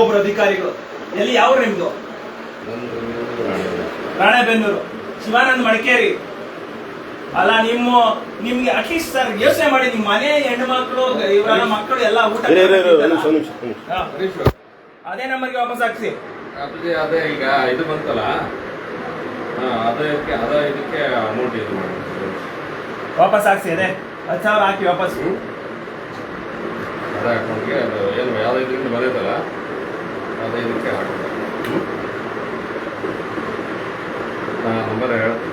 ಒಬ್ರು ಅಧಿಕಾರಿಗಳು. ಎಲ್ಲಿ ಯಾವ ನಿಮ್ದು? ರಾಣೆಬೆನ್ನೂರು. ಶಿವಾನಂದ್ ಮಡಿಕೇರಿ. ಅಲ್ಲ ನಿಮ್ಮ ನಿಮ್ಗೆ ಅಟ್ಲೀಸ್ಟ್ ಸರ್ ಯೋಚನೆ ಮಾಡಿ ನಿಮ್ಮ ಮನೆ ಹೆಣ್ಣು ಮಕ್ಕಳು ಇವರೆಲ್ಲ ಮಕ್ಕಳು ಎಲ್ಲ ಊಟ ಅದೇ ನಂಬರ್ಗೆ ವಾಪಸ್ ಹಾಕ್ಸಿ. ಅದೇ ಅದೇ ಈಗ ಇದು ಬಂತಲ್ಲ? ಹಾ, ಅದಕ್ಕೆ ಅದ ಇದಕ್ಕೆ ಅಮೌಂಟ್ ಇದು ಮಾಡಿ ವಾಪಸ್ ಹಾಕ್ಸಿ ಅದೇ. ಹತ್ತು ಸಾವಿರ ಹಾಕಿ ವಾಪಸ್. ಅದೇ ಅಕೌಂಟ್ಗೆ ಅದು ಏನು ಯಾವ್ದು ಇದರಿಂದ ಬಂದೈತಲ್ಲ ಅದೇ ಇದಕ್ಕೆ ಹಾಕೋದು. ನಂಬರ್ ಹೇಳ್ತೀನಿ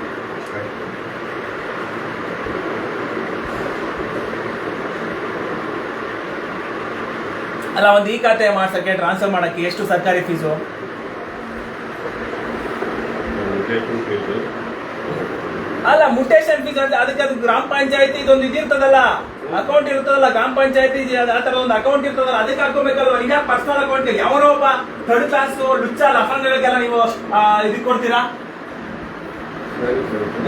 ಅಲ್ಲ ಒಂದು ಈ ಖಾತೆ ಮಾಡ್ಸಕ್ಕೆ ಟ್ರಾನ್ಸ್ಫರ್ ಮಾಡಕ್ಕೆ ಎಷ್ಟು ಸರ್ಕಾರಿ ಫೀಸು ಅಲ್ಲ ಮುಟೇಶನ್ ಫೀಸ್ ಅಂತ ಅದಕ್ಕೆ ಅದು ಗ್ರಾಮ ಪಂಚಾಯತಿ ಇದೊಂದು ಇದಿರ್ತದಲ್ಲ. ಅಕೌಂಟ್ ಇರ್ತದಲ್ಲ ಗ್ರಾಮ ಪಂಚಾಯತಿ ಆ ಒಂದು ಅಕೌಂಟ್ ಇರ್ತದಲ್ಲ, ಅದಕ್ಕೆ ಹಾಕೋಬೇಕಲ್ವ ಈಗ ಪರ್ಸನಲ್ ಅಕೌಂಟ್ ಯಾವನೋ ಒಬ್ಬ ಥರ್ಡ್ ಕ್ಲಾಸ್ ಲುಚ್ಚ ಲಫನ್ಗಳಿಗೆಲ್ಲ ನೀವು ಇದಕ್ಕೆ ಕೊಡ್ತೀರಾ?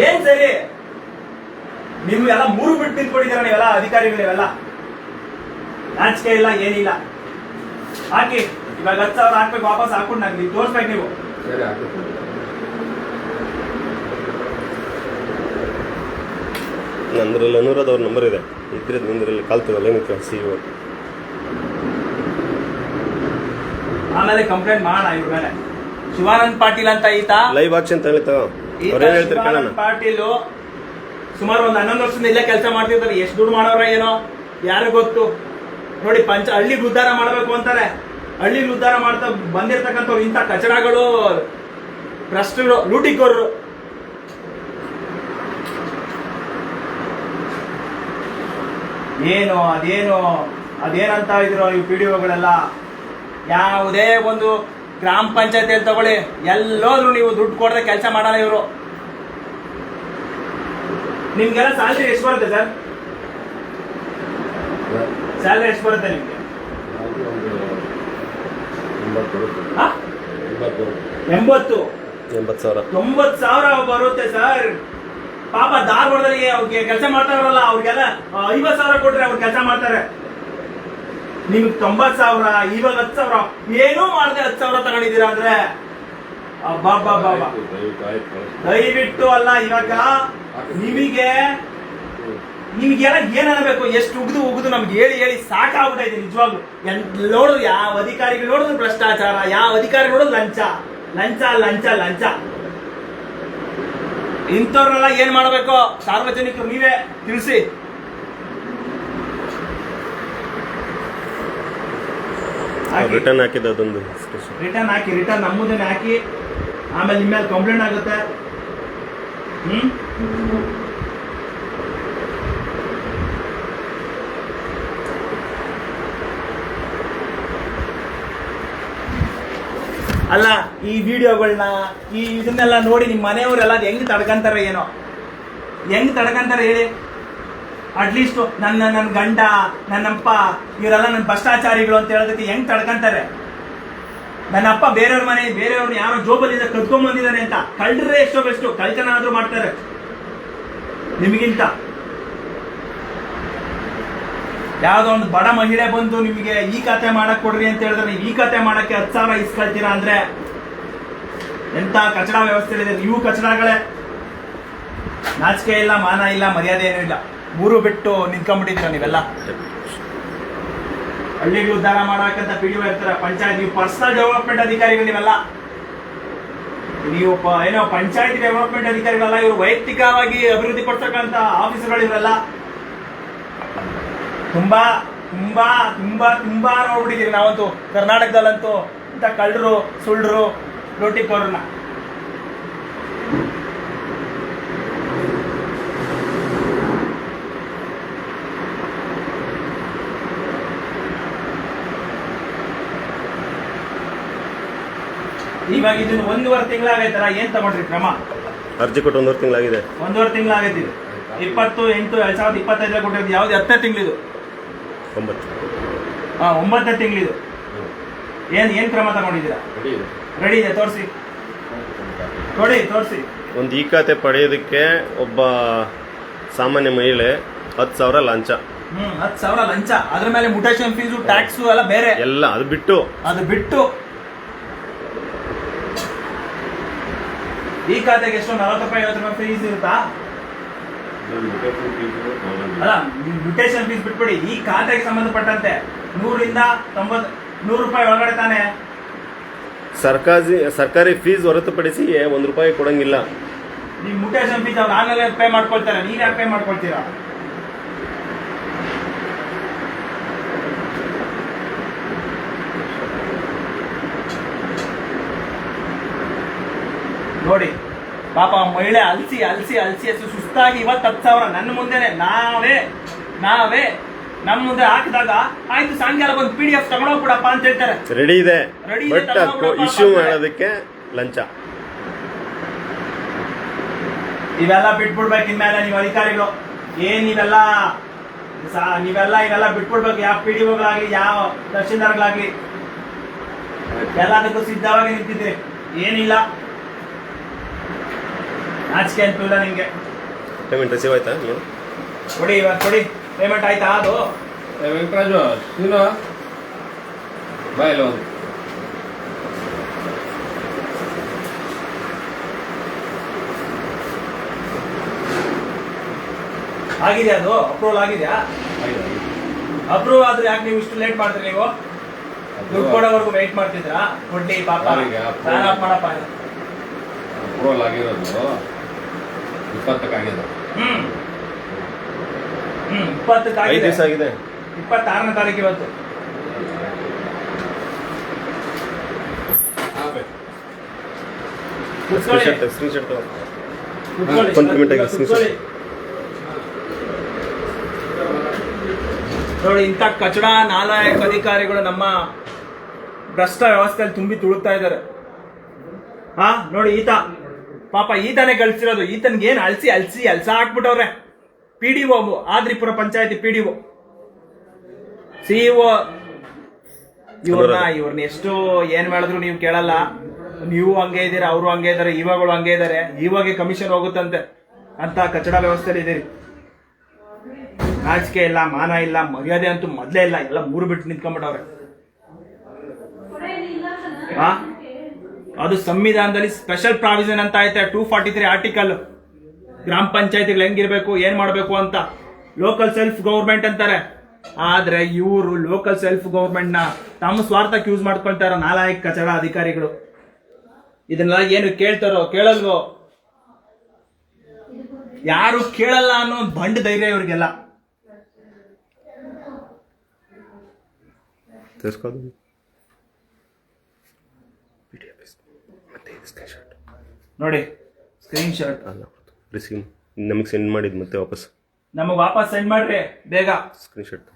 ಏನ್ ಸರಿ? ನೀವು ಎಲ್ಲ ಮೂರು ಬಿಟ್ಟು ನಿಂತ್ಕೊಂಡಿದ್ದೀರಾ ನೀವೆಲ್ಲ, ಅಧಿಕಾರಿಗಳು ಇವೆಲ್ಲ ನಾಚಿಕೆ ಇಲ್ಲ, ಏನಿಲ್ಲ. ಹಾಕಿ, ಇವಾಗ ಹತ್ತು ಸಾವಿರ ಹಾಕ್ಬೇಕು, ವಾಪಸ್ ಹಾಕೊಂಡು ನಂಗೆ, ನೀವು ತೋರಿಸ್ಬೇಕು ನೀವು. ನಂದ್ರಲ್ಲಿ ಅನುರಾಧ್ ನಂಬರ್ ಇದೆ. ಇದ್ರದ್ದು ನಿಂದ್ರಲ್ಲಿ ಕಲ್ತದಲ್ಲ ಏನು ಸಿ ಇವತ್ತು ಆಮೇಲೆ ಕಂಪ್ಲೇಂಟ್ ಮಾಡ ಇವ್ರ ಮೇಲೆ. ಶಿವಾನಂದ್ ಪಾಟೀಲ್ ಅಂತ ಈತ. ಲೈವ್ ಆಕ್ಷನ್ ಹೇಳಿ ತಗೋ. ಹೇಳ್ತಾರೆ ಕೇಳೋಣ. ಶಿವಾನಂದ್ ಪಾಟೀಲ್ ಸುಮಾರು ಒಂದು ಹನ್ನೊಂದು ವರ್ಷದಿಂದ ಇಲ್ಲೇ ಕೆಲಸ ಮಾಡ್ತಿರ್ತಾರೆ. ಎಷ್ಟು ದುಡ್ಡು ಮಾಡೋರ ಏನೋ? ಯಾರು ಗೊತ್ತು? ನೋಡಿ ಪಂಚ ಹಳ್ಳಿಗೆ ಉದ್ಧಾರ ಮಾಡಬೇಕು ಅಂತಾರೆ. ಹಳ್ಳಿಗೆ ಉದ್ಧಾರ ಮಾಡ್ತಾ ಬಂದಿರ್ತಕ್ಕಂಥವ್ರು ಇಂಥ ಕಚಡಗಳು ಭ್ರಷ್ಟರು ಲೂಟಿಕೋರರು. ಏನು ಅದೇನು ಅದೇನಂತ ಇದ್ರು ಈ ಪಿ ಡಿ ಒಗಳೆಲ್ಲ. ಯಾವುದೇ ಒಂದು ಗ್ರಾಮ ಪಂಚಾಯತಿಯಲ್ಲಿ ತಗೊಳ್ಳಿ ಎಲ್ಲೋದ್ರು ನೀವು ದುಡ್ಡು ಕೊಡದೆ ಕೆಲಸ ಮಾಡಲ್ಲ ಇವರು. ನಿಮ್ಗೆಲ್ಲ ಸ್ಯಾಲ್ರಿ ಎಷ್ಟು ಬರುತ್ತೆ ಸರ್? ಸ್ಯಾಲ್ರಿ ಎಷ್ಟು ಬರುತ್ತೆ ನಿಮ್ಗೆ? ಎಂಬತ್ತು. ಎಂಬತ್ತು ಸಾವಿರ. ತೊಂಬತ್ತು ಸಾವಿರ ಬರುತ್ತೆ ಸರ್. ಪಾಪ ಧಾರವಾಡದಲ್ಲಿ ಅವ್ರಿಗೆ ಕೆಲಸ ಮಾಡ್ತಾರಲ್ಲ ಅವ್ರಿಗೆಲ್ಲ ಐವತ್ ಸಾವಿರ ಕೊಟ್ರೆ ಅವ್ರು ಕೆಲಸ ಮಾಡ್ತಾರೆ. ನಿಮ್ಗೆ ತೊಂಬತ್ ಸಾವಿರ, ಇವಾಗ ಹತ್ತು ಸಾವಿರ, ಏನೂ ಮಾಡದೆ ಹತ್ತು ಸಾವಿರ ತಗೊಂಡಿದ್ದೀರಾ ಅಂದ್ರೆ? ಬಾಬಾ ಬಾಬಾ ದಯವಿಟ್ಟು ಅಲ್ಲ, ಇವಾಗ ನಿಮಗೆ, ನಿಮ್ಗೆಲ್ಲ ಏನ್ ಅನ್ಬೇಕು ಎಷ್ಟು ಉಗಿದು ಉಗಿದು ನಮ್ಗೆ ಹೇಳಿ ಹೇಳಿ ಸಾಕಾಗ್ಬಿಟ್ಟೈತೆ ನಿಜವಾಗ್ಲು. ಎಲ್ ನೋಡಿದ್ರು ಯಾವ ಅಧಿಕಾರಿಗಳು ನೋಡಿದ್ರು ಭ್ರಷ್ಟಾಚಾರ, ಯಾವ ಅಧಿಕಾರಿ ನೋಡಿದ್ರು ಲಂಚ. ಲಂಚ ಲಂಚ ಲಂಚ. ಇಂಥವ್ರನ್ನೆಲ್ಲ ಏನ್ ಮಾಡಬೇಕು? ಸಾರ್ವಜನಿಕರು ನೀವೇ ತಿಳಿಸಿ. ರಿಟರ್ನ್ ಹಾಕಿದ ಅದೊಂದು ರಿಟರ್ನ್ ಹಾಕಿ ರಿಟರ್ನ್ ನಮ್ಮದನ್ನೇ ಹಾಕಿ. ಆಮೇಲೆ ನಿಮ್ಮ ಮೇಲೆ ಕಂಪ್ಲೇಂಟ್ ಆಗುತ್ತೆ. ಹ್ಮ್? ಅಲ್ಲ, ಈ ವಿಡಿಯೋಗಳನ್ನ ಈ ಇದನ್ನೆಲ್ಲ ನೋಡಿ ನಿಮ್ಮ ಮನೆಯವರೆಲ್ಲ ಹೆಂಗೆ ತಡ್ಕಂತಾರೆ ಏನೋ? ಹೆಂಗ್ ತಡ್ಕಂತಾರೆ ಹೇಳಿ? ಅಟ್ಲೀಸ್ಟ್ ನನ್ನ ನನ್ನ ಗಂಡ, ನನ್ನಪ್ಪ, ಇವರೆಲ್ಲ ನನ್ನ ಭ್ರಷ್ಟಾಚಾರಿಗಳು ಅಂತ ಹೇಳೋದಕ್ಕೆ ಹೆಂಗ್ ತಡ್ಕಂತಾರೆ? ನನ್ನ ಅಪ್ಪ ಬೇರೆಯವ್ರ ಮನೆ, ಬೇರೆಯವ್ರನ್ನ ಯಾರೋ ಜೋಬಲ್ಲಿಂದ ಕದ್ಕೊಂಡ್ ಬಂದಿದ್ದಾರೆ ಅಂತ. ಕಳ್ಳರೇ ಎಷ್ಟೋ ಬೆಷ್ಟು ಕಳ್ತನ ಆದ್ರೂ ಮಾಡ್ತಾರೆ. ನಿಮಗಿಂತ. ಯಾವ್ದೋ ಒಂದು ಬಡ ಮಹಿಳೆ ಬಂದು ನಿಮಗೆ ಈ ಕತೆ ಮಾಡಕ್ ಕೊಡ್ರಿ ಅಂತ ಹೇಳಿದ್ರೆ ನೀವು ಈ ಕತೆ ಮಾಡಕ್ಕೆ ಹತ್ತು ಸಾವಿರ ಇಸ್ಕೊಳ್ತೀರಾ ಅಂದ್ರೆ ಎಂತ ಕಚಡ ವ್ಯವಸ್ಥೆ ಇದೆ ನೀವು ಕಚಡಗಳೇ. ನಾಚಿಕೆ ಇಲ್ಲ, ಮಾನ ಇಲ್ಲ, ಮರ್ಯಾದೆ ಏನೂ ಇಲ್ಲ. ಊರು ಬಿಟ್ಟು ನಿಂತ್ಕೊಂಡ್ಬಿಟ್ಟಿದ್ದೀರ ನೀವೆಲ್ಲ? ಹಳ್ಳಿಗಳು ಉದ್ಧಾರ ಮಾಡಬೇಕಂತ ಪಿ ಡಿ ಇರ್ತಾರೆ. ಪಂಚಾಯತ್, ನೀವು ಪರ್ಸನಲ್ ಡೆವಲಪ್ಮೆಂಟ್ ಅಧಿಕಾರಿಗಳು ನೀವೆಲ್ಲ. ನೀವು ಏನೋ ಪಂಚಾಯತ್ ಡೆವಲಪ್ಮೆಂಟ್ ಅಧಿಕಾರಿಗಳಲ್ಲ, ಇವರು ವೈಯಕ್ತಿಕವಾಗಿ ಅಭಿವೃದ್ಧಿ ಪಡ್ತಕ್ಕಂಥ ಆಫೀಸರ್ಗಳು ಇವರೆಲ್ಲ. ತುಂಬಾ ತುಂಬಾ ತುಂಬಾ ತುಂಬಾ ನೋಡ್ಬಿಟ್ಟಿದ್ದೀವಿ ನಾವಂತೂ ಕರ್ನಾಟಕದಲ್ಲಂತೂ ಇಂಥ ಕಳ್ಳರು ಸುಳ್ಳರು ಲೋಟಿಕೋರನ್ನ ಇವಾಗ ಇದನ್ನ ಒಂದೂವರೆ ತಿಂಗಳಾಗೈತಲ್ಲ ಏನ್ ತಗೊಂಡ್ರಿ ಕ್ರಮ? ಅರ್ಜಿ ಕೊಟ್ಟು ಒಂದೂವರೆ ತಿಂಗಳಾಗಿದೆ. ಒಂದೂವರೆ ತಿಂಗಳಾಗೈತಿ ಇಪ್ಪತ್ತು ಎಂಟು ಎರಡ್ ಸಾವಿರದ ಇಪ್ಪತ್ತೈದರ ಕೊಟ್ಟಿರೋದು ಯಾವ್ದು? ಹತ್ತನೇ ತಿಂಗಳಿದು. ಒಂಬತ್ತು. ಹಾಂ ಒಂಬತ್ತನೇ ತಿಂಗಳಿದು. ಏನು ಏನು ಕ್ರಮ ತಗೊಂಡಿದ್ದೀರಾ? ರೆಡಿ ಇದೆ. ರೆಡಿ ಇದೆ ತೋರಿಸಿ. ಕೊಡಿ ತೋರಿಸಿ. ಒಂದು ಈ ಖಾತೆ ಪಡೆಯೋದಕ್ಕೆ ಒಬ್ಬ ಸಾಮಾನ್ಯ ಮಹಿಳೆ ಹತ್ತು ಸಾವಿರ ಲಂಚ. ಹ್ಮ್ ಹತ್ತು ಸಾವಿರ ಲಂಚ. ಅದ್ರ ಮೇಲೆ ಮುಟೇಶನ್ ಫೀಸು ಟ್ಯಾಕ್ಸು ಎಲ್ಲ ಬೇರೆ. ಎಲ್ಲ ಅದು ಬಿಟ್ಟು. ಅದು ಬಿಟ್ಟು. ಈ ಖಾತೆಗೆ ಎಷ್ಟು ನಲವತ್ತು ರೂಪಾಯಿ ಐವತ್ತು ರೂಪಾಯಿ ಫೀಸ್ ಇರುತ್ತಾ? ಅಲ್ಲ ಮ್ಯೂಟೇಶನ್ ಫೀಸ್ ಬಿಟ್ಬಿಡಿ. ಈ ಖಾತೆಗೆ ಸಂಬಂಧಪಟ್ಟಂತೆ ನೂರಿಂದ ತೊಂಬತ್ ನೂರು ರೂಪಾಯಿ ಒಳಗಡೆ ತಾನೆ. ಸರ್ಕಾರಿ ಸರ್ಕಾರಿ ಫೀಸ್ ಹೊರತುಪಡಿಸಿ ಒಂದು ರೂಪಾಯಿ ಕೊಡಂಗಿಲ್ಲ. ನೀವು ಮ್ಯೂಟೇಷನ್ ಫೀಸ್ ಅವ್ರು ಆಮೇಲೆ ಪೇ ಮಾಡ್ಕೊಳ್ತಾರೆ. ನೀವ್ ಯಾಕೆ ಪೇ ಮಾಡ್ಕೊಳ್ತೀರಾ? ನೋಡಿ. ಪಾಪ ಮಹಿಳೆ ಅಲ್ಸಿ ಅಲ್ಸಿ ಅಲ್ಸಿ ಅಲ್ಸಿ ಸುಸ್ತಾಗಿ ಇವತ್ತು ಹತ್ತು ಸಾವಿರ ನನ್ನ ಮುಂದೆನೆ ನಾವೇ ನಾವೇ ನಮ್ಮ ಮುಂದೆ ಹಾಕಿದಾಗ ಆಯ್ತು ಸಾಯಂಕಾಲ ಬಂದು ಪಿ ಡಿ ಎಫ್ ತಗೊಂಡೋಗ್ಬಿಡಪ್ಪ ಅಂತ ಹೇಳ್ತಾರೆ. ರೆಡಿ ಇದೆ. ರೆಡಿ ಇದೆ, ಬಟ್ ಇಶ್ಯೂ ಅಂತಾರೆ. ಮಾಡೋದಕ್ಕೆ ಲಂಚ. ಇವೆಲ್ಲ ಬಿಟ್ಬಿಡ್ಬೇಕು ಇನ್ಮೇಲೆ ನೀವು ಅಧಿಕಾರಿಗಳು. ಏನ್ ಇವೆಲ್ಲ? ಸಾ- ನೀವೆಲ್ಲ ಇವೆಲ್ಲ ಬಿಟ್ಬಿಡ್ಬೇಕು. ಯಾವ ಪಿ ಡಿ ಒಗಳಾಗ್ಲಿ ಯಾವ ತಹಶೀಲ್ದಾರ್ಗಳಾಗ್ಲಿ. ಎಲ್ಲದಕ್ಕೂ ಸಿದ್ಧವಾಗಿ ನಿಂತಿದ್ರಿ ಏನಿಲ್ಲ. ನಾಚಿಕೆ ಅಂತೂ ನಿಮಗೆ. ಪೇಮೆಂಟ್ ರಿಸೀವ್ ಆಯ್ತಾ ನೀವು ಕೊಡಿ ಇವಾಗ ಕೊಡಿ. ಪೇಮೆಂಟ್ ಆಯ್ತಾ ಅದು? ಏ ವೆಂಕಟರಾಜು ನೀನು? ಬಾ ಇಲ್ಲ ಒಂದು ಆಗಿದೆ ಅದು? ಅಪ್ರೂವಲ್ ಆಗಿದೆಯಾ? ಆಯ್ತು. ಅಪ್ರೂವ್ ಆದ್ರೆ ಯಾಕೆ ನೀವು ಇಷ್ಟು ಲೇಟ್ ಮಾಡ್ತೀರಿ ನೀವು? ದುಡ್ಡು ಕೊಡೋವರೆಗೂ ವೆಯ್ಟ್ ಮಾಡ್ತಿದ್ರಾ ಕೊಡ್ಲಿ ಪಾಪ. ಯಾರಿಗೆ? approve? ಫ್ಯಾನ್ ಆಫ್ ಮಾಡಪ್ಪ. ಅಪ್ರೂವಲ್ ಆಗಿರೋದು. ಇಪ್ಪತ್ತಕ್ಕಾಗಿದೆ. ಹ್ಮ್. ಹ್ಮ್ ಇಪ್ಪತ್ತಕ್ಕೆ ಐದು ಆಗಿದೆ ದಿವಸ ಆಗಿದೆ. ಇಪ್ಪತ್ತಾರನೇ ತಾರೀಕು ಇವತ್ತು. ಕುತ್ಕೊಳ್ಳಿ. ಒಂದು ಕುತ್ಕೊಳ್ಳಿ. ನೋಡಿ ಇಂಥ ಕಚಡ ನಾಲಾಯಕ ಅಧಿಕಾರಿಗಳು ನಮ್ಮ ಭ್ರಷ್ಟ ವ್ಯವಸ್ಥೆಯಲ್ಲಿ ತುಂಬಿ ತುಳುಕ್ತಾ ಇದ್ದಾರೆ. ಹಾ ನೋಡಿ ಈತ ಪಾಪ ಈತನೇ ಕಳ್ಸಿರೋದು. ಈತನ್ಗೆ ಏನ್ ಅಲ್ಸಿ ಅಲ್ಸಿ ಅಲ್ಸ ಹಾಕ್ಬಿಟ್ಟವ್ರೆ. ಪಿ ಡಿ ಒ ಆದ್ರಿಪುರ ಪಂಚಾಯತಿ ಪಿ ಡಿ ಒ ಸಿಇಒ ಇವ್ರನ್ನ ಇವ್ರನ್ನ ಎಷ್ಟು ಏನ್ ಮಾಡಿದ್ರು ನೀವು ಕೇಳಲ್ಲ. ನೀವು ಹಂಗೆ ಇದ್ದೀರಾ ಅವರು ಹಂಗೆ ಇದ್ದಾರೆ ಇವಾಗಳು ಹಂಗೆ ಇದ್ದಾರೆ. ಇವಾಗೆ ಕಮಿಷನ್ ಹೋಗುತ್ತಂತೆ. ಅಂತ ಕಚಡ ವ್ಯವಸ್ಥೆಯಲ್ಲಿ ಇದೀರಿ ನಾಚಿಕೆ ಇಲ್ಲ ಮಾನ ಇಲ್ಲ ಮರ್ಯಾದೆ ಅಂತೂ ಮೊದಲೇ ಇಲ್ಲ. ಎಲ್ಲ ಮೂರು ಬಿಟ್ಟು ನಿಂತ್ಕೊಂಡ್ಬಿಟ್ಟವ್ರೆ. ಆ? ಅದು ಸಂವಿಧಾನದಲ್ಲಿ ಸ್ಪೆಷಲ್ ಪ್ರಾವಿಷನ್ ಅಂತ ಐತೆ ಟೂ ಫಾರ್ಟಿ ತ್ರೀ ಆರ್ಟಿಕಲ್ ಗ್ರಾಮ ಪಂಚಾಯತಿಗಳು ಹೆಂಗಿರ್ಬೇಕು, ಏನ್ ಮಾಡಬೇಕು ಅಂತ. ಲೋಕಲ್ ಸೆಲ್ಫ್ ಗೌರ್ಮೆಂಟ್ ಅಂತಾರೆ. ಆದ್ರೆ ಇವರು ಲೋಕಲ್ ಸೆಲ್ಫ್ ಗೌರ್ಮೆಂಟ್ನ ತಮ್ಮ ಸ್ವಾರ್ಥಕ್ಕೆ ಯೂಸ್ ಮಾಡ್ಕೊಳ್ತಾರ ನಾಲಾಯಕ್ ಕಚಡ ಅಧಿಕಾರಿಗಳು. ಇದನ್ನೆಲ್ಲ ಏನು ಕೇಳ್ತಾರೋ ಕೇಳಲ್ವೋ? ಯಾರು ಕೇಳಲ್ಲ ಅನ್ನೋ ಬಂಡ್ ಧೈರ್ಯ ಇವ್ರಿಗೆಲ್ಲ ತಿರ್ಸ್ಕೋದು ಮತ್ತೆ ಸ್ಕ್ರೀನ್ ಶಾಟ್ ನೋಡಿ ಸ್ಕ್ರೀನ್ ಶಾಟ್ ಅಲ್ಲ ರಿಸೀವ್ ನಮಗೆ ಸೆಂಡ್ ಮಾಡಿದ್ ಮತ್ತೆ ವಾಪಸ್. ನಮಗೆ ವಾಪಸ್ ಸೆಂಡ್ ಮಾಡ್ರಿ ಬೇಗ. ಸ್ಕ್ರೀನ್ ಶಾಟ್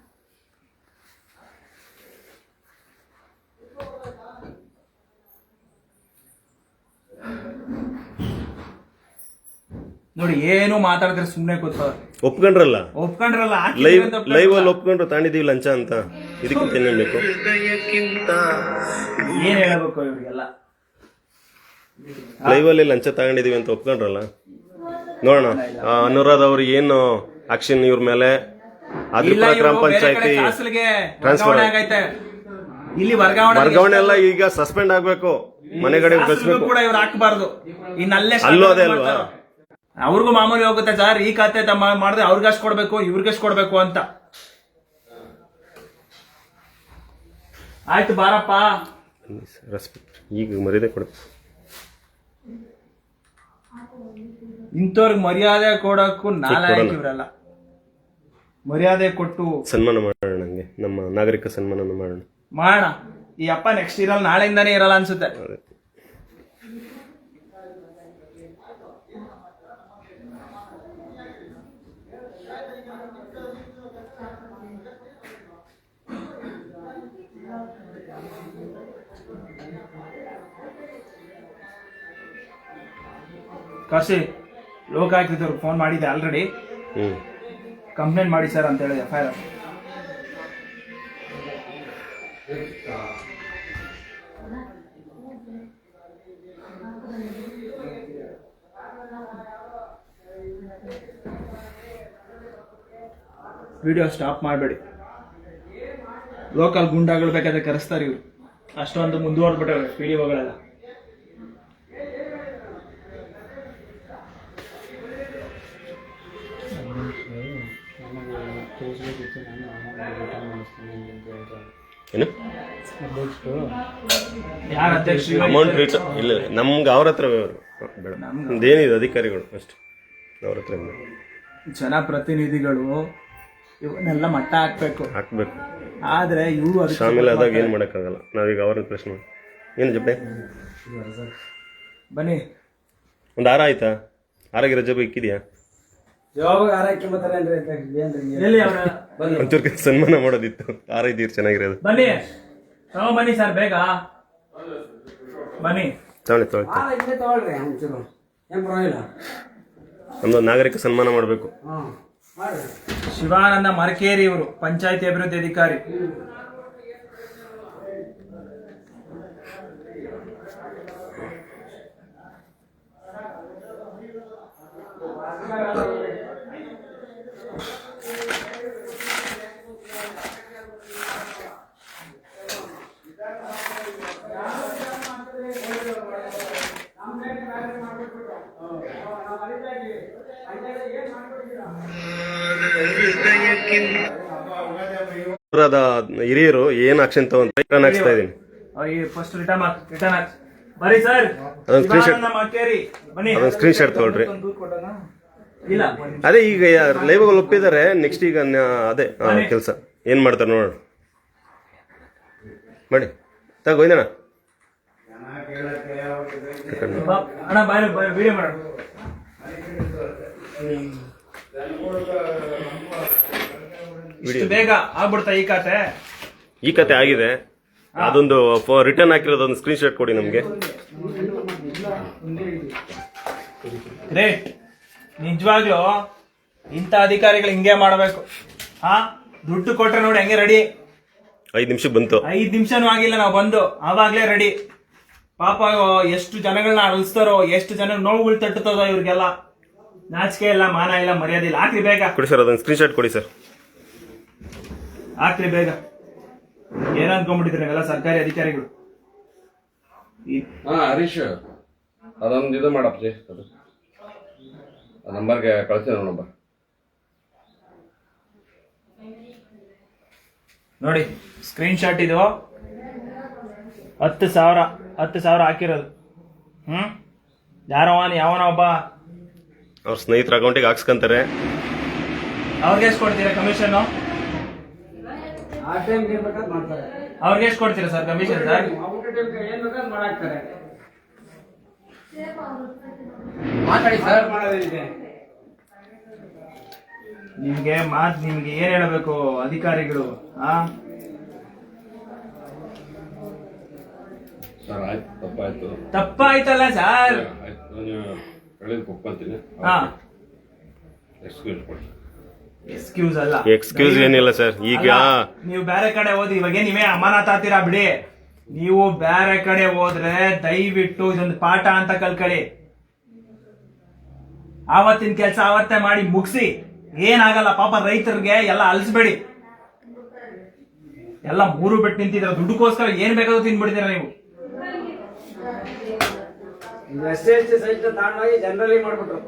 ನೋಡಿ ಏನು ಮಾತಾಡಿದ್ರೆ ಸುಮ್ಮನೆ ಕೂತವ್ರೆ ಒಪ್ಕೊಂಡ್ರಲ್ಲ? ಒಪ್ಕೊಂಡ್ರಲ್ಲ ಲೈವ್ ಲೈವ್ ಅಲ್ಲಿ ಒಪ್ಕೊಂಡ್ರು ತಾಂಡಿದೀವಿ ಲಂಚ ಅಂತ. ಇದಕ್ಕಿಂತ ಏನ್ ಬೇಕು? ಏನ್ ಹೇಳ್ಬೇಕು ಇವ್ರಿಗೆಲ್ಲ? ಲೈವ್ ಅಲ್ಲಿ ಲಂಚ ತಗೊಂಡಿದ್ದೀವಿ ಅಂತ ಒಪ್ಕೊಂಡ್ರಲ್ಲ? ನೋಡೋಣ. ಅನುರಾಧ ಅವ್ರು ಏನು ಆಕ್ಷನ್ ಇವ್ರ ಮೇಲೆ? ಗ್ರಾಮ ಪಂಚಾಯತಿ ಇಲ್ಲಿ ವರ್ಗಾವಣೆ ವರ್ಗಾವಣೆ ಎಲ್ಲ ಈಗ ಸಸ್ಪೆಂಡ್ ಆಗ್ಬೇಕು. ಮನೆಗಡೆ ಕಳಿಸ್ಬೇಕು ಕೂಡ ಇವ್ರು ಹಾಕಬಾರ್ದು. ಇನ್ನಲ್ಲೇ ಅಲ್ಲೂ ಅದೇ ಅಲ್ವಾ? ಅವ್ರಿಗೂ ಮಾಮೂಲಿ ಹೋಗುತ್ತೆ ಸರ್ ಈ ಖಾತೆ ಮಾಡಿದ್ರೆ ಅವ್ರಿಗೆ ಅಷ್ಟು ಕೊಡ್ಬೇಕು ಇವ್ರಿಗಷ್ಟು ಕೊಡ್ಬೇಕು ಅಂತ. ಆಯ್ತು ಬಾರಪ್ಪ. ರೆಸ್ಪೆಕ್ಟ್ ಈಗ ಮರ್ಯಾದೆ ಕೊಡ್ಬೇಕು. ಇಂಥವ್ರಿಗೆ ಮರ್ಯಾದೆ ಕೊಡೋಕ್ಕೂ ನಾಲಾಯಕ. ಇವರೆಲ್ಲ. ಮರ್ಯಾದೆ ಕೊಟ್ಟು ಸನ್ಮಾನ ಮಾಡೋಣ ಹಂಗೆ ನಮ್ಮ ನಾಗರಿಕ ಸನ್ಮಾನ ಮಾಡೋಣ. ಮಾಡೋಣ. ಈ ಅಪ್ಪ ನೆಕ್ಸ್ಟ್ ಇರಲ್ಲ ನಾಳೆಯಿಂದಾನೇ ಇರಲ್ಲ ಅನ್ಸುತ್ತೆ. ಕರ್ಸಿ ಲೋಕಾಯುಕ್ತದವ್ರಿಗೆ ಫೋನ್ ಮಾಡಿದ್ದೆ ಆಲ್ರೆಡಿ ಕಂಪ್ಲೇಂಟ್ ಮಾಡಿ ಸರ್ ಅಂತ ಹೇಳಿ F I R video stop ಮಾಡಬೇಡಿ. ಲೋಕಲ್ ಗುಂಡಾಗಳು ಬೇಕಾದ್ರೆ ಕರೆಸ್ತಾರೆ ಇವರು. ಅಷ್ಟೊಂದು ಮುಂದುವರೆದ್ಬಿಟ್ಟವ್ರೆ ವಿಡಿಯೋಗಳೆಲ್ಲ ಏನು? ಅಮೌಂಟ್ ರಿಟ ಇಲ್ಲ. ನಮ್ಗೆ ಅವ್ರ ಹತ್ರ ಅವರು ಬೇಡ. ನಮ್ದೇನಿದೆ ಅಧಿಕಾರಿಗಳು ಅಷ್ಟು. ಅವ್ರ ಹತ್ರ. ಜನಪ್ರತಿನಿಧಿಗಳು ಇವನ್ನೆಲ್ಲ ಮಟ್ಟ ಹಾಕ್ಬೇಕು. ಹಾಕ್ಬೇಕು. ಆದ್ರೆ ಇವರು ಅದಕ್ಕೆ ಆಮೇಲೆ ಆದಾಗ ಏನು ಮಾಡೋಕ್ಕಾಗಲ್ಲ. ನಾವೀಗ ಅವ್ರನ್ನ ಪ್ರಶ್ನೆ ಮಾಡಿ. ಏನು ಜಪ್ಪೆ ಬನ್ನಿ. ಒಂದು ಹಾರ ಆಯ್ತಾ? ಆರಾಗಿ ರಜೆ ಎಲ್ಲಿ ಒಂಚೂರು ಸನ್ಮಾನ ಮಾಡೋದಿತ್ತು. ಇದ್ದೀರಿ ಚೆನ್ನಾಗಿರೋದು. ಬನ್ನಿ. ತಗೋ ಬನ್ನಿ ಸರ್ ಬೇಗ. ಬನ್ನಿ. ತಗೊಳ್ಳಿ ತಗೊಳ್ಳಿ. ನಮ್ದು ನಾಗರಿಕ ಸನ್ಮಾನ ಮಾಡಬೇಕು. ಶಿವಾನಂದ ಮರಕೇರಿ ಇವರು ಪಂಚಾಯತಿ ಅಭಿವೃದ್ಧಿ ಅಧಿಕಾರಿ. ಅವರಾದ ಹಿರಿಯರು ಏನು ಆಕ್ಷನ್ ತಗೊಂತ ರಿಟರ್ನ್ ಹಾಕ್ಸ್ತಾ ಇದೀನಿ ಫಸ್ಟ್ ರಿಟರ್ನ್ ರಿಟರ್ನ್ ಬರೀ ಸರ್ ಅದೊಂದು ಶಾಟ್ ಬನ್ನಿ. ಅದೊಂದು ಸ್ಕ್ರೀನ್ ಶಾಟ್ ತಗೊಳ್ರಿ ಇಲ್ಲ. ಅದೇ ಈಗ ಲೈವ್ ಒಪ್ಪಿದ್ದಾರೆ ನೆಕ್ಸ್ಟ್ ಈಗ ಅದೇ ಕೆಲಸ. ಏನ್ ಮಾಡ್ತಾರೆ ನೋಡೋಣ. ಮಾಡಿ ತಗೋ ಗೋವಿಂದಣ್ಣ ಬಾ, ಅಣ್ಣ ಬಾಯ್ ವಿಡಿಯೋ ಮಾಡೋಣ. ಇಷ್ಟು ಬೇಗ ಆಗ್ಬಿಡ್ತಾ ಈ ಕತೆ ಈ ಕತೆ ಆಗಿದೆ. ಅದೊಂದು ರಿಟರ್ನ್ ಹಾಕಿರೋದೊಂದು ಸ್ಕ್ರೀನ್ ಶಾಟ್ ಕೊಡಿ ನಮಗೆ. ಗ್ರೇಟ್ ನಿಜವಾಗ್ಲೂ ಇಂಥ ಅಧಿಕಾರಿಗಳು ಹಿಂಗೆ ಮಾಡಬೇಕು. ಹಾ ದುಡ್ಡು ಕೊಟ್ರೆ ನೋಡಿ ಹಂಗೆ ರೆಡಿ ಐದು ನಿಮಿಷ ಬಂತು. ಐದು ನಿಮಿಷನೂ ಆಗಿಲ್ಲ ನಾವು ಬಂದು. ಆವಾಗ್ಲೇ ರೆಡಿ ಪಾಪ ಎಷ್ಟು ಜನಗಳನ್ನ ಅಳಿಸ್ತಾರೋ ಎಷ್ಟು ಜನ ನೋವುಗಳು ತಟ್ಟುತ್ತದೋ ಇವ್ರಿಗೆಲ್ಲ. ನಾಚಿಕೆ ಇಲ್ಲ ಮಾನ ಇಲ್ಲ ಮರ್ಯಾದೆ ಇಲ್ಲ. ಹಾಕ್ರಿ ಬೇಗ. ಕೊಡಿ ಸರ್ ಅದೊಂದು ಸ್ಕ್ರೀನ್ ಶಾಟ್ ಕೊಡಿ ಸರ್. ಹಾಕ್ರಿ ಬೇಗ. ಏನ್ ಎಲ್ಲ ನೀವೆಲ್ಲ ಸರ್ಕಾರಿ ಅಧಿಕಾರಿಗಳು? ಈ- ಹಾ ಹರೀಶ್ ಅದೊಂದು ಇದು ಮಾಡಪ್ಪ ಅದು. ಆ ನಂಬರ್ಗೆ ಕಳಿಸಿ ನಂಬರ್ ನೋಡಿ ಸ್ಕ್ರೀನ್ ಶಾಟ್ ಇದು. ಹತ್ತು ಸಾವಿರ ಹತ್ತು ಸಾವಿರ ಹಾಕಿರೋದು. ಹ್ಮ್? ಯಾರವನ್ ಯಾವನ ಒಬ್ಬ? ಅವ್ರ ಸ್ನೇಹಿತರ ಅಕೌಂಟಿಗೆ ಹಾಕ್ಸ್ಕೊಂತಾರೆ. ಅವ್ರಿಗೆ ಎಷ್ಟು ಕೊಡ್ತೀರಾ ಕಮಿಷನ್ ಅವ್ರಿಗೆ ಎಷ್ಟು ಕೊಡ್ತೀರಾ ಸರ್ ಕಮಿಷನ್ ಸರ್ ಮಾತಾಡಿ ಸರ್ ನಿಮ್ಗೆ ಮಾತ್ ನಿಮ್ಗೆ ಏನ್ ಹೇಳಬೇಕು ಅಧಿಕಾರಿಗಳು ಆ? ಸರ್ ಆಯ್ತು ತಪ್ಪಾಯ್ತು. ತಪ್ಪಾಯ್ತಲ್ಲ ಸರ್ ಆಯ್ತು ಹೇಳಿದ್ ಒಪ್ಕೊಂತೀನಿ. ಹಾ. ಎಕ್ಸ್ಕ್ಯೂಸ್ ಕೊಡಿ. ಎಕ್ಸ್ಕ್ಯೂಸ್ ಅಲ್ಲ. ಎಕ್ಸ್ಕ್ಯೂಸ್ ಏನಿಲ್ಲ ಸರ್ ಈಗ ನೀವು ಬೇರೆ ಕಡೆ ಓದಿ ಇವಾಗ ನೀವೇ ಅಮಾನತ್ ಆತೀರಾ ಬಿಡಿ? ನೀವು ಬೇರೆ ಕಡೆ ಹೋದ್ರೆ ದಯವಿಟ್ಟು ಇದೊಂದು ಪಾಠ ಅಂತ ಕಲ್ಕಳಿ. ಆವತ್ತಿನ ಕೆಲಸ ಆವತ್ತೇ ಮಾಡಿ ಮುಗಿಸಿ. ಏನಾಗಲ್ಲ ಪಾಪ ರೈತರಿಗೆ ಎಲ್ಲ ಅಲ್ಸ್ಬೇಡಿ. ಎಲ್ಲ ಮೂರು ಬಿಟ್ಟು ನಿಂತಿದ್ರ ದುಡ್ಡುಗೋಸ್ಕರ ಏನ್ ಬೇಕಾದ್ರೂ ತಿನ್ಬಿಡ್ತೀರ ನೀವು? ಎಸ್ ಎಸ್ ಟಿ ಸಹಿತ ಜನರಲಿ ಮಾಡ್ಬಿಟ್ರು.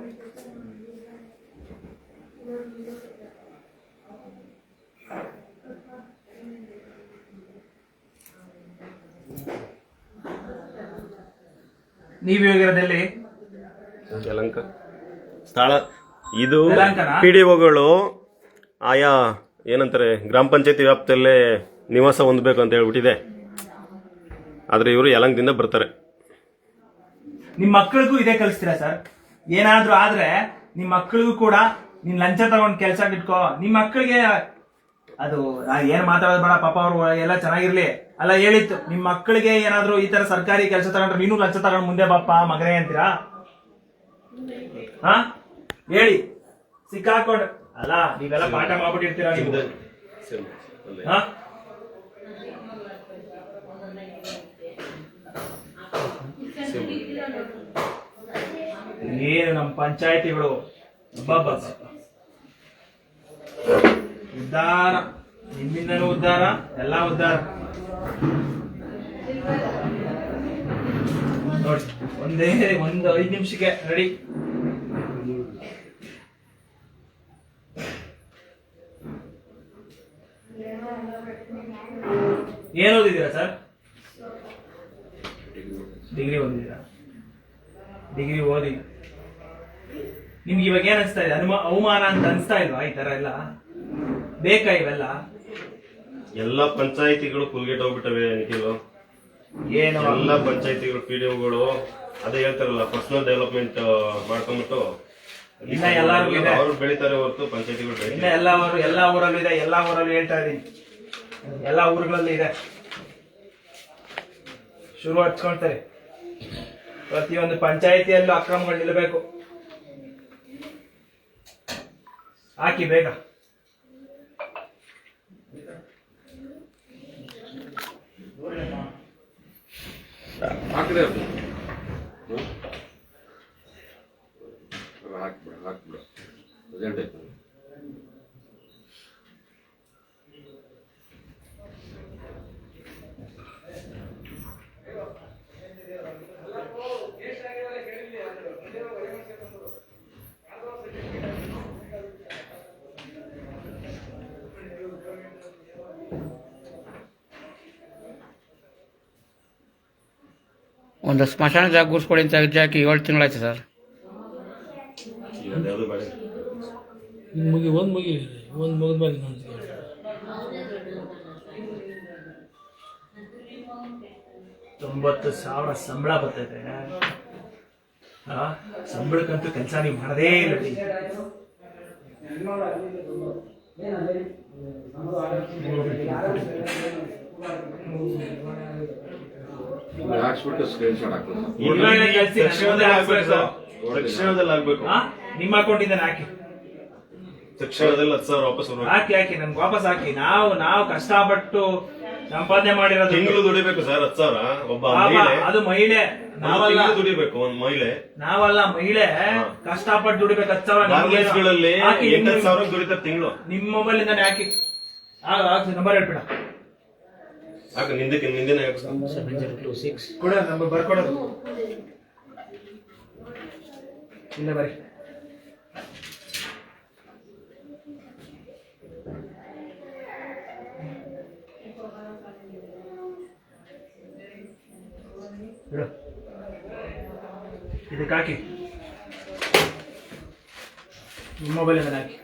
ನೀವ್ ಜಲಂಕ ಯಲಂಕ. ಸ್ಥಳ. ಇದು? ಪಿ ಡಿ ಒಗಳು ಆಯಾ ಏನಂತಾರೆ ಗ್ರಾಮ ಪಂಚಾಯತಿ ವ್ಯಾಪ್ತಿಯಲ್ಲೇ ನಿವಾಸ ಹೊಂದಬೇಕು ಅಂತ ಹೇಳ್ಬಿಟ್ಟಿದೆ. ಆದ್ರೆ ಇವರು ಯಲಂಕದಿಂದ ಬರ್ತಾರೆ. ನಿಮ್ಮ ಮಕ್ಕಳಿಗೂ ಇದೇ ಕಲಿಸ್ತೀರಾ ಸರ್? ಏನಾದ್ರೂ ಆದ್ರೆ ನಿಮ್ಮ ಮಕ್ಕಳಿಗೂ ಕೂಡ ನೀನ್ ಲಂಚ ತಗೊಂಡ್ ಕೆಲ್ಸ ಇಟ್ಕೋ. ನಿಮ್ಮ ಮಕ್ಕಳಿಗೆ ಅದು ನಾ ಏನ್ ಮಾತಾಡೋದು ಬೇಡ, ಪಾಪ ಅವ್ರು ಎಲ್ಲ ಚೆನ್ನಾಗಿರ್ಲಿ. ಅಲ್ಲ ಹೇಳಿತ್ತು ನಿಮ್ ಮಕ್ಕಳಿಗೆ ಏನಾದ್ರು ಈ ತರ ಸರ್ಕಾರಿ ಕೆಲಸ ತಗೊಂಡ್ರೆ ನೀನು ಲಂಚ ತಗೊಂಡ್ ಮುಂದೆ ಬಾಪ್ಪ, ಮಗನೇ ಅಂತೀರಾ? ಹಾ? ಹೇಳಿ. ಸಿಕ್ಕಾಕೊಂಡ್. ಅಲ್ಲ, ನೀವೆಲ್ಲ ಪಾಠ ಮಾಡ್ಬಿಟ್ಟಿರ್ತೀರಾ ನೀವು? ಹಾ? ಏನು ನಮ್ಮ ಪಂಚಾಯತಿಗಳು? ಯುದ್ಧ ಉದ್ಧಾರ ನಿಮ್ಮಿಂದನೂ ಉದ್ಧಾರ ಎಲ್ಲ ಉದ್ಧಾರ ನೋಡಿ, ಒಂದೇ, ಒಂದು ಐದು ನಿಮಿಷಕ್ಕೆ ರೆಡಿ ಏನು ಓದಿದ್ದೀರಾ ಸರ್ ಡಿಗ್ರಿ ಓದಿದ್ದೀರಾ? ಡಿಗ್ರಿ ಓದಿ. ನಿಮ್ಗೆ ಇವಾಗ ಏನ್ ಅನಿಸ್ತಾ ಇದೆ? ಅನುಮ ಅವಮಾನ ಅಂತ ಅನಿಸ್ತಾ ಇಲ್ವಾ ಈ ತರ ಎಲ್ಲ? ಬೇಕಾ ಇವೆಲ್ಲ? ಎಲ್ಲ ಪಂಚಾಯಿತಿಗಳು ಕುಲ್ಗೆಟ್ ಹೋಗ್ಬಿಟ್ಟವೆ ನಿಖಿಲು. ಏನು? ಎಲ್ಲ ಪಂಚಾಯಿತಿಗಳು ಪಿ ಡಿ ಒಗಳು. ಅದೇ ಹೇಳ್ತಾರಲ್ಲ ಪರ್ಸನಲ್ ಡೆವಲಪ್ಮೆಂಟ್ ಮಾಡ್ಕೊಂಡ್ಬಿಟ್ಟು. ಇನ್ನ ಎಲ್ಲಾರ್ಗೂ ಇದೆ. ಅವ್ರು ಬೆಳಿತಾರೆ ಹೊರತು ಪಂಚಾಯಿತಿಗಳು ಇನ್ನ ಬೆಳಿತಾರೆ ಎಲ್ಲ ಊರು ಎಲ್ಲ ಊರಲ್ಲೂ ಇದೆ ಎಲ್ಲ ಊರಲ್ಲೂ ಹೇಳ್ತಾ ಇದೀನಿ ಎಲ್ಲ ಊರುಗಳಲ್ಲಿ ಇದೆ. ಶುರು ಹಚ್ಕೊಳ್ತಾರೆ. ಪ್ರತಿಯೊಂದು ಪಂಚಾಯತಿಯಲ್ಲೂ ಅಕ್ರಮಗಳು ನಿಲ್ಲಬೇಕು. ಹಾಕಿ ಬೇಗ. ಹಾಕ್ರಿ ಅದು ಹ್ಮ್? ಒಂದು ಸ್ಮಶಾನ ಜಾಗ ಕೂರಿಸ್ಕೊಡಿ ಅಂತ ಹಾಕಿ ಏಳು ತಿಂಗಳಾಯ್ತು ಸರ್. ಮುಗಿ ಒಂದು ಮುಗಿ ಒಂದು ಮುಗಿದ ಮೇಲೆ ತೊಂಬತ್ತು ಸಾವಿರ ಸಂಬಳ ಬರ್ತೈತೆ. ಸಂಬಳಕ್ಕಂತೂ ಕೆಲಸ ನೀವು ಮಾಡದೇ ಇಲ್ಲ ಬಿಡಿ. ಹಾಕ್ಸ್ಬಿಟ್ಟು ಸ್ಕ್ರೀನ್ ಶಾಟ್ ತಕ್ಷಣದಲ್ಲಿ ಆಗ್ಬೇಕು ನಿಮ್ಮ ಅಕೌಂಟಿಂದ ಹಾಕಿ. ತಕ್ಷಣದಲ್ಲಿ ಹತ್ತು ಸಾವಿರ ವಾಪಸ್ ಹಾಕಿ ಹಾಕಿ ನಮ್ಗೆ ವಾಪಸ್ ಹಾಕಿ. ನಾವು ನಾವು ಕಷ್ಟಪಟ್ಟು ಸಂಪಾದನೆ ಮಾಡಿರೋದು. ತಿಂಗಳು ದುಡಿಬೇಕು ಸರ್ ಹತ್ತು ಸಾವಿರ. ಒಬ್ಬ ಮಹಿಳೆ. ಅದು ಮಹಿಳೆ. ನಾವೆಲ್ಲ. ದುಡಿಬೇಕು ಒಂದು ಮಹಿಳೆ. ನಾವಲ್ಲ ಮಹಿಳೆ. ಕಷ್ಟಪಟ್ಟು ದುಡಿಬೇಕು ಹತ್ತು ಸಾವಿರ ಎಂಟತ್ತು ನಿಮ್ಮ- ಸಾವಿರ ದುಡಿತಾರೆ ತಿಂಗಳು. ನಿಮ್ಮ ಮೊಬೈಲ್ ಇಂದಾನೆ ಹಾಕಿ ನಂಬರ್ ಹೇಳ್ಬಿಡ. ಆಗ ನಿಂದಕ್ಕೆ ನಿಂದಿನ ಯಾಕೆ ಸರ್? ಕೊಡ ನಂಬರ್ ಬರ್ಕೊಡೋದು ಇಲ್ಲ ಬರೀ ಇದಕ್ಕೆ ಹಾಕಿ. ಮೊಬೈಲ್ ಹಾಕಿ.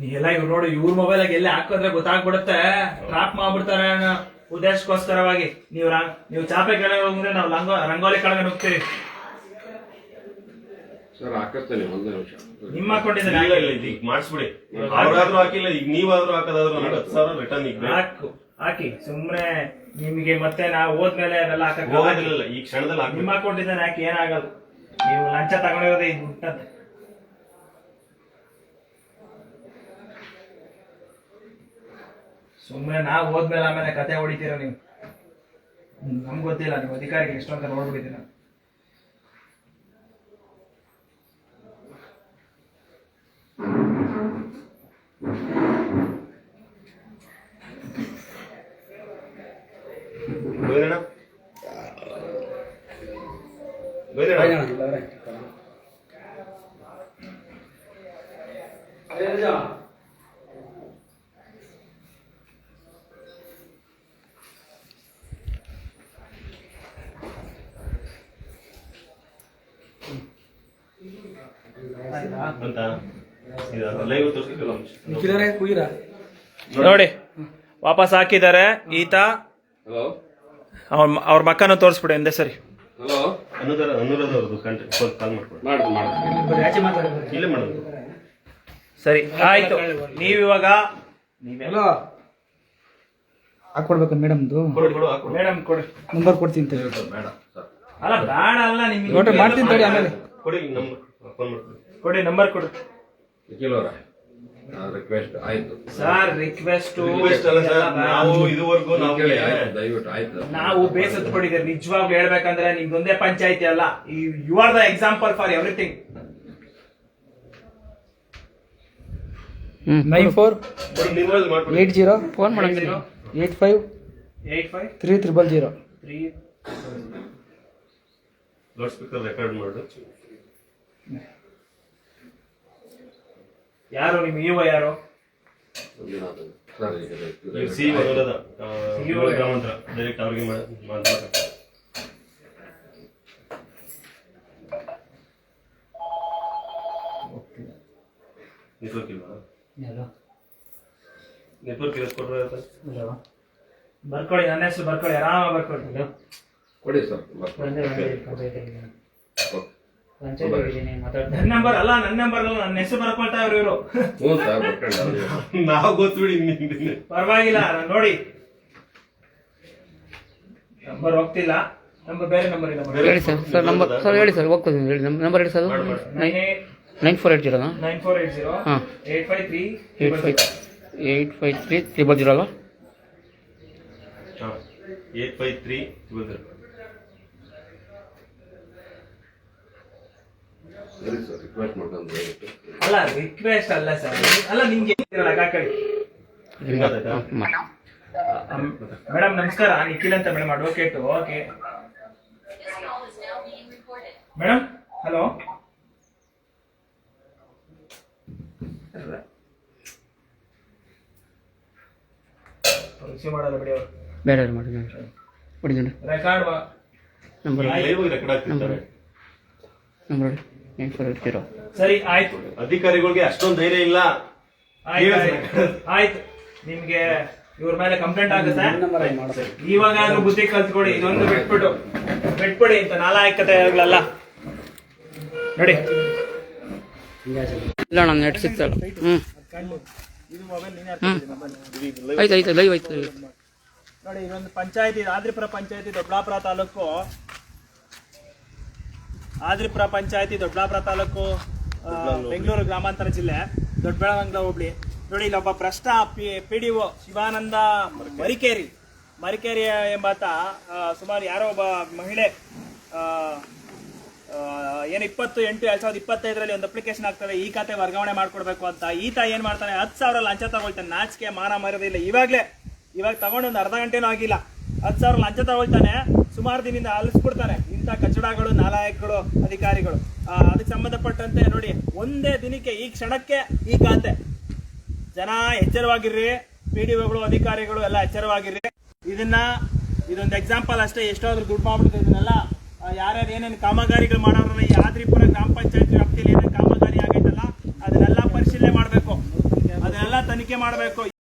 ನೀ ಎಲ್ಲ ಇವ್ರು ನೋಡಿ ಇವ್ರ ಮೊಬೈಲ್ ಆಗಿ ಎಲ್ಲಿ ಹಾಕಿದ್ರೆ ಗೊತ್ತಾಗ್ಬಿಡುತ್ತೆ. ಟ್ರಾಪ್ ಮಾಡ್ಬಿಡ್ತಾರೆ ಅನ್ನೋ ಉದ್ದೇಶಕ್ಕೋಸ್ಕರವಾಗಿ. ನೀವು ರಾ- ನೀವು ಚಾಪೆ ಕೆಳಗೆ ಹೋಗಿದ್ರೆ ನಾವು ಲಂಗೋ ರಂಗೋಲಿ ಕೆಳಗೆ ಹೋಗ್ತೀವಿ ಸರ್ ಹಾಕಿಸ್ತೇನೆ ಒಂದು ನಿಮಿಷ. ನಿಮ್ಮ ಅಕೌಂಟಿಂದ ಇಲ್ಲ ಇಲ್ಲ ಈಗ ಮಾಡಿಸ್ಬಿಡಿ. ಅವ್ರಾದ್ರೂ ಹಾಕಿಲ್ಲ ಈಗ ನೀವಾದ್ರೂ ಹಾಕೋದಾದ್ರೂ ನಮ್ಗೆ ಹತ್ತು ಸಾವಿರ ರಿಟರ್ನ್ ಈಗ ಬೇಕು. ಹಾಕು. ಹಾಕಿ. ಸುಮ್ನೆ ನಿಮಗೆ ಮತ್ತೆ ನಾವು ಹೋದ್ಮೇಲೆ ಅದೆಲ್ಲ ಹಾಕಕ್ ಹೋಗೋದಿಲ್ಲ ಈ ಕ್ಷಣದಲ್ಲಿ ನಿಮ್ಮ ಅಕೌಂಟ್ ಇದ್ದಾನೆ ಹಾಕಿ ಏನಾಗಲ್ಲ. ನೀವು ಲಂಚ ತಗೊಂಡಿರೋದೇ ಇದು ಮುಟ್ಟಂತೆ ಸುಮ್ಮನೆ ನಾವು ಹೋದ್ಮೇಲೆ ಆಮೇಲೆ ಕತೆ ಹೊಡಿತೀರ ನೀವು? ನಮ್ಗೆ ಗೊತ್ತಿಲ್ಲ ನೀವು ಅಧಿಕಾರಿಗೆ ಅಂತ ನೋಡ್ಬಿಟ್ಟಿದ್ದೀರ? ಬೇರೆ ಗೋವಿಂದಣ್ಣ ಅಂತ ಲೈವ್ ತೋರಿಸ್ಲಿಲ್ಲ ಕುಯ್ರ ನೋಡಿ ವಾಪಸ್ ಹಾಕಿದ್ದಾರೆ. ಈತ ಹಲೋ ಅವ್ರ ಅವ್ರ ಮಕ್ಕನ ತೋರಿಸ್ಬಿಡಿ ಅಂದೆ ಸರಿ. ಹಲೋ ಅನುರಾಧ ಅನುರಾಧ ಅವ್ರದ್ದು ಕಂಟ್ರಿ ಕಾಲ್ ಮಾಡ್ಕೊಡಿ ಮಾಡ್ತೀನಿ ಮಾಡ್ತೀನಿ ಇಲ್ಲೇ ಮಾಡೋದು. ಸರಿ ಆಯ್ತು. ನೀವಿವಾಗ ನೀವೇ ಹಲೋ ಹಾಕೊಡ್ಬೇಕು ಮೇಡಮ್ದು. ಕೊಡು ಕೊಡು ಹಾಕೊಡು. ಮೇಡಮ್ ಕೊಡಿ. ನಂಬರ್ ಕೊಡ್ತೀನಿ ಅಂತ ಬೇಡ ಸರ್. ಅಲ್ಲ ಬೇಡ ಅಲ್ಲ ನಿಮ್ಗೆ ನೋಡ್ರಿ ಮಾಡ್ತೀನಿ ತಡಿ ಆಮೇಲೆ. ಕೊಡಿ ನಮ್ಮ ಫೋನ್ ಮಾಡ್ಕೊಡಿ ಕೊಡಿ ನಂಬರ್ ಕೊಡಿ. ನಿಖಿಲ್ ಅವರ. ರಿಕ್ವೆಸ್ಟ್ ಆಯ್ತು. ಸರ್ ರಿಕ್ವೆಸ್ಟ್ Request ಅಲ್ಲ ಸರ್, ನಾವು ಇದುವರೆಗೂ ನಾವು ಕೇಳಿ ಆಯ್ತು ದಯವಿಟ್ಟು ಆಯ್ತು. ನಾವು ನಿಜವಾಗ್ಲೂ ಹೇಳ್ಬೇಕಂದ್ರೆ ನಿಮ್ದೊಂದೇ ಪಂಚಾಯತಿ ಅಲ್ಲ you are the example for everything hmm nine four eight zero. Phone ಮಾಡಿ eight five. Eight five three triple zero three loud speaker record ಮಾಡು. ಯಾರು ನಿಮ್ ಇವ ಯಾರು? ಸಿ ಬರೋದ CEO ಗ್ರಾಮಾಂತರ ಡೈರೆಕ್ಟ್ ಅವ್ರಿಗೆ ಮಾಡಿ ನೆಟ್ವರ್ಕ್ ಇಲ್ವಾ? ನೆಟ್ವರ್ಕ್ ಇರೋದು ಕೊಟ್ಟರೆ ಬರ್ಕೊಳ್ಳಿ ನನ್ನ ಹೆಸರು ಬರ್ಕೊಳ್ಳಿ ಆರಾಮ ಬರ್ಕೊಳ್ಳಿ. ಕೊಡಿ ಸರ್ ನನ್ನ ನಂಬರ್ ಅಲ್ಲ ನನ್ನ ನಂಬರ್ ಅಲ್ಲ ನನ್ನ ಹೆಸರು ಇವರು. ನಾವು ಗೊತ್ತುಬಿಡಿ ಪರವಾಗಿಲ್ಲ ನಾನ್ ನೋಡಿ. ನಂಬರ್ ಹೋಗ್ತಿಲ್ಲ. ನಂಬರ್ ಬೇರೆ ನಂಬರ್ ಹೇಳಿ ಸರ್. ಸರ್ ನಂಬರ್ ಸರ್ ಹೇಳಿ ಸರ್ ಹೋಗ್ತದೆ ಹೇಳಿ ನಂಬರ್ ಹೇಳಿ sir. Nine eight nine four eight ಜೀರೋನಾ? Nine four eight zero. ಹಾಂ. Eight five three eight five eight five three triple zero ಅಲ್ವಾ? ಹಾಂ. ಏಟ್ ಫೈವ್ ತ್ರೀ ಸರಿ ಸರ್ ರಿಕ್ವೆಸ್ಟ್ ಮಾಡ್ಕೊಂಡು ದಯವಿಟ್ಟು ಅಲ್ಲ ರಿಕ್ವೆಸ್ಟ್ ಅಲ್ಲ ಸರ್ ಅಲ್ಲ ನಿಮ್ಗೆ ಏನಿರಲ್ಲ ಕಾಕಳಿ ಮೇಡಮ್ ನಮಸ್ಕಾರ. ನಿಖಿಲ್ ಅಂತ madam advocate okay. Madam hello? Receive ಮಾಡಲ್ಲ ಬಿಡಿ ಅವರು. ಯಾರು ಮಾಡಿ ರೆಕಾರ್ಡ್ ನಂಬರ್ ನಂಬರ್ ಜೀರೋ ಸರಿ ಆಯ್ತು. ಅಧಿಕಾರಿಗಳಿಗೆ ಅಷ್ಟೊಂದು ಧೈರ್ಯ ಇಲ್ಲ. ಆಯ್ತು ಆಯ್ತು. ಆಯ್ತು. ನಿಮ್ಗೆ ಇವ್ರ ಮೇಲೆ ಕಂಪ್ಲೇಂಟ್ ಆಗುತ್ತೆ. ಇವಾಗ ಬುದ್ಧಿ ಕಲ್ತ್ಕೊಡಿ ಇದೊಂದು ಬಿಟ್ಬಿಟ್ಟು ಬಿಟ್ಬಿಡಿ ನಾಲಾಯಕತೆ ನಾಲಾಯಕತೆಗಳೆಲ್ಲ ನೋಡಿ. ಇಲ್ಲ ನಾನು ನೆಟ್ ಸಿಗ್ತಲ್ಲ. ಹ್ಞೂ ಹ್ಞೂ ಆಯ್ತು ಆಯ್ತು ಲೈವ್ ಆಯ್ತು ನೋಡಿ ಇದೊಂದು ಪಂಚಾಯತಿ ಆದ್ರಿಪುರ ಪಂಚಾಯತಿ ದೊಡ್ಡಾಪುರ ತಾಲೂಕು ಆದ್ರಿಪುರ ಪಂಚಾಯತಿ ದೊಡ್ಡಾಪುರ ತಾಲೂಕು ಬೆಂಗಳೂರು ಗ್ರಾಮಾಂತರ ಜಿಲ್ಲೆ ದೊಡ್ಡಬಳ್ಳಾಂಗ್ಲ ಹೋಬಳಿ. ನೋಡಿ ಇಲ್ಲೊಬ್ಬ ಭ್ರಷ್ಟ P P D O Shivanand Marikeri. Marikeri ಎಂಬಾತ ಸುಮಾರು ಯಾರೋ ಒಬ್ಬ ಮಹಿಳೆ ಏನು ಇಪ್ಪತ್ತು ಎಂಟು ಎರಡು ಸಾವಿರದ ಇಪ್ಪತ್ತೈದರಲ್ಲಿ ಒಂದು ಅಪ್ಲಿಕೇಶನ್ ಆಗ್ತದೆ ಈ ಖಾತೆ ವರ್ಗಾವಣೆ ಮಾಡ್ಕೊಡ್ಬೇಕು ಅಂತ. ಈತ ಏನು ಮಾಡ್ತಾನೆ ಹತ್ತು ಸಾವಿರ ಲಂಚ ತಗೊಳ್ತಾನೆ. ನಾಚಿಕೆ ಮಾನ ಮರದಿಲ್ಲ ಇವಾಗಲೇ ಇವಾಗ ತಗೊಂಡು ಒಂದು ಅರ್ಧ ಗಂಟೆನೂ ಆಗಿಲ್ಲ. ಹತ್ತು ಸಾವಿರ ಲಂಚ ತಗೊಳ್ತಾನೆ. ಸುಮಾರು ದಿನದಿಂದ ಅಲಿಸ್ಬಿಡ್ತಾನೆ ಇಂಥ ಕಚಡಗಳು, ನಾಲಾಯಕಗಳು, ಅಧಿಕಾರಿಗಳು. ಅದಕ್ಕೆ ಸಂಬಂಧಪಟ್ಟಂತೆ ನೋಡಿ, ಒಂದೇ ದಿನಕ್ಕೆ ಈ ಕ್ಷಣಕ್ಕೆ ಈ ಖಾತೆ. ಜನ ಎಚ್ಚರವಾಗಿರ್ರಿ. ಪಿ ಡಿ ಒಗಳು, ಅಧಿಕಾರಿಗಳು ಎಲ್ಲ ಎಚ್ಚರವಾಗಿರ್ರಿ. ಇದನ್ನ, ಇದೊಂದು ಎಕ್ಸಾಂಪಲ್ ಅಷ್ಟೇ. ಎಷ್ಟಾದ್ರೂ ದುಡ್ಡು ಮಾಡ್ಬಿಡ್ತಾ ಇದನ್ನೆಲ್ಲ ಯಾರ್ಯಾರು ಏನೇನು ಕಾಮಗಾರಿಗಳು ಮಾಡೋರನ್ನ ಈ ಗ್ರಾಮ ಪಂಚಾಯತ್ ವ್ಯಾಪ್ತಿಯಲ್ಲಿ ಏನೇನು ಕಾಮಗಾರಿ ಆಗೈತಲ್ಲ, ಅದನ್ನೆಲ್ಲ ಪರಿಶೀಲನೆ ಮಾಡಬೇಕು. ಅದನ್ನೆಲ್ಲ ತನಿಖೆ ಮಾಡಬೇಕು.